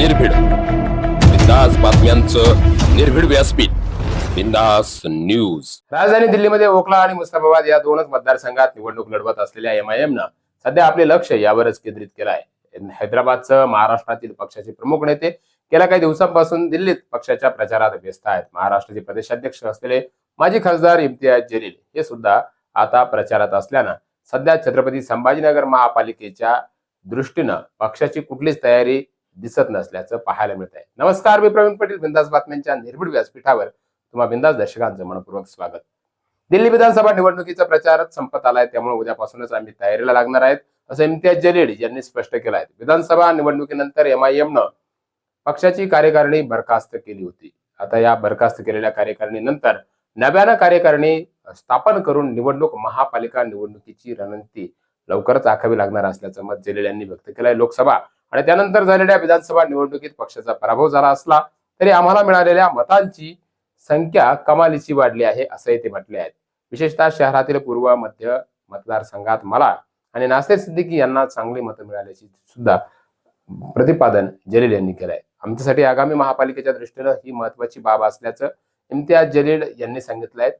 निर्भीड. बिंदास बातम्यांचं निर्भीड व्यासपीठ. बिंदास न्यूज. राजधानी दिल्लीमध्ये ओखला आणि मुस्ताफाबाद या दोनच मतदारसंघात निवडणूक लढवत असलेल्या एमआयएमनं सध्या आपले लक्ष यावरच केंद्रित केलं आहे. हैदराबादचं महाराष्ट्रातील पक्षाचे प्रमुख नेते गेल्या काही दिवसांपासून दिल्लीत पक्षाच्या प्रचारात व्यस्त आहेत. महाराष्ट्राचे प्रदेशाध्यक्ष असलेले माजी खासदार इम्तियाज जलील हे सुद्धा आता प्रचारात असल्यानं सध्या छत्रपती संभाजीनगर महापालिकेच्या दृष्टीनं पक्षाची कुठलीच तयारी दिसत नसल्याचं पाहायला मिळत आहे. नमस्कार मी प्रवीण पाटील बिंदास बातम्यांच्या निर्भीड व्यासपीठावर तुम्हा बिंदास दर्शकांचं मनपूर्वक स्वागत. दिल्ली विधानसभा निवडणुकीचा प्रचारच संपत आलाय त्यामुळे उद्यापासूनच आम्ही तयारीला लागणार आहेत असं इम्तियाज जलीड यांनी स्पष्ट केलं आहे. विधानसभा निवडणुकीनंतर एमआयएमनं पक्षाची कार्यकारिणी बरखास्त केली होती. आता या बरखास्त केलेल्या कार्यकारिणीनंतर नव्यानं कार्यकारिणी स्थापन करून निवडणूक महापालिका निवडणुकीची रणनीती लवकरच आखावी लागणार असल्याचं मत जलील यांनी व्यक्त केलंय. लोकसभा आणि त्यानंतर झालेल्या विधानसभा निवडणुकीत पक्षाचा पराभव झाला असला तरी आम्हाला मिळालेल्या मतांची संख्या कमालीची वाढली आहे असंही ते म्हटले आहेत. विशेषतः शहरातील पूर्व मध्य मतदारसंघात मला आणि नास्ते सिद्दीकी यांना चांगली मतं मिळाल्याची सुद्धा प्रतिपादन जलील यांनी केलंय. आमच्यासाठी आगामी महापालिकेच्या दृष्टीनं ही महत्वाची बाब असल्याचं इम्तियाज जलील यांनी सांगितलंय.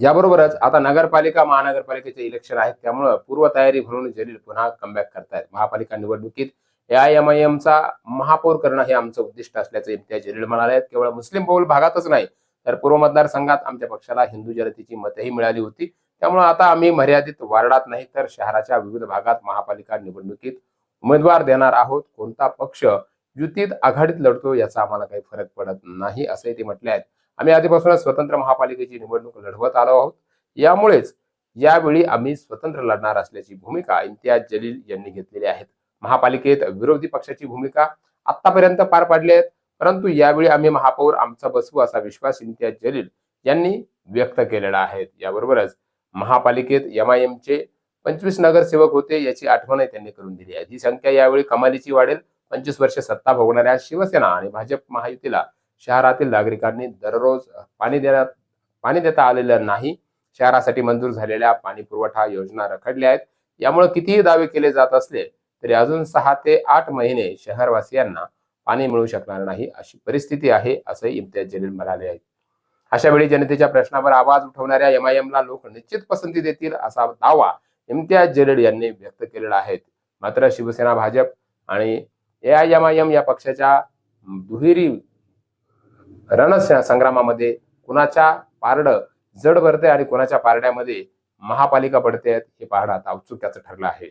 याबरोबरच आता नगरपालिका महानगरपालिकेचे इलेक्शन आहेत. त्यामुळं पूर्वतयारी म्हणून जलील पुन्हा कमबॅक करतायत. महापालिका निवडणुकीत एआयएमआयएमचा महापौर करणं हे आमचं उद्दिष्ट असल्याचं इम्तियाज जलील म्हणाले आहेत केवळ मुस्लिम बहुल भागातच नाही तर पूर्व मतदारसंघात आमच्या पक्षाला हिंदू जनतेची मतही मिळाली होती. त्यामुळे आता आम्ही मर्यादित वार्डात नाही तर शहराच्या विविध भागात महापालिका निवडणुकीत उमेदवार देणार आहोत. कोणता पक्ष युतीत आघाडीत लढतो याचा आम्हाला काही फरक पडत नाही असंही ते म्हटले आहेत. आम्ही आधीपासूनच स्वतंत्र महापालिकेची निवडणूक लढवत आलो आहोत. यामुळेच यावेळी आम्ही स्वतंत्र लढणार असल्याची भूमिका इम्तियाज जलील यांनी घेतलेली आहे. महापालिकेत विरोधी पक्षाची भूमिका आतापर्यंत पार पाडली आहेत. परंतु यावेळी आम्ही महापौर आमचा बसवू असा विश्वास इम्तियाज जलील यांनी व्यक्त केलेला आहे. याबरोबरच महापालिकेत एमआयएमचे पंचवीस नगरसेवक होते याची आठवणही त्यांनी करून दिली आहे. ही संख्या यावेळी कमालीची वाढेल. पंचवीस वर्ष सत्ता भोगणाऱ्या शिवसेना आणि भाजप महायुतीला शहरातील नागरिकांनी दररोज पाणी देण्यात पाणी देता आलेलं नाही. शहरासाठी मंजूर झालेल्या पाणी पुरवठा योजना रखडल्या आहेत. यामुळे कितीही दावे केले जात असले तरी अजून सहा ते आठ महिने शहरवासियांना पाणी मिळू शकणार नाही अशी परिस्थिती आहे असंही इम्तियाज जलील म्हणाले आहेत. अशा वेळी जनतेच्या प्रश्नावर आवाज उठवणाऱ्या एमआयएमला लोक निश्चित पसंती देतील असा दावा इम्तियाज जलील यांनी व्यक्त केलेला आहे. मात्र शिवसेना भाजप आणि एआयएमआयएम या पक्षाच्या दुहेरी रण संग्रामामध्ये कुणाच्या पारडं जड भरते आणि कुणाच्या पारड्यामध्ये महापालिका पडते हे पाहणं आता औत्सुक्याचं ठरलं आहे.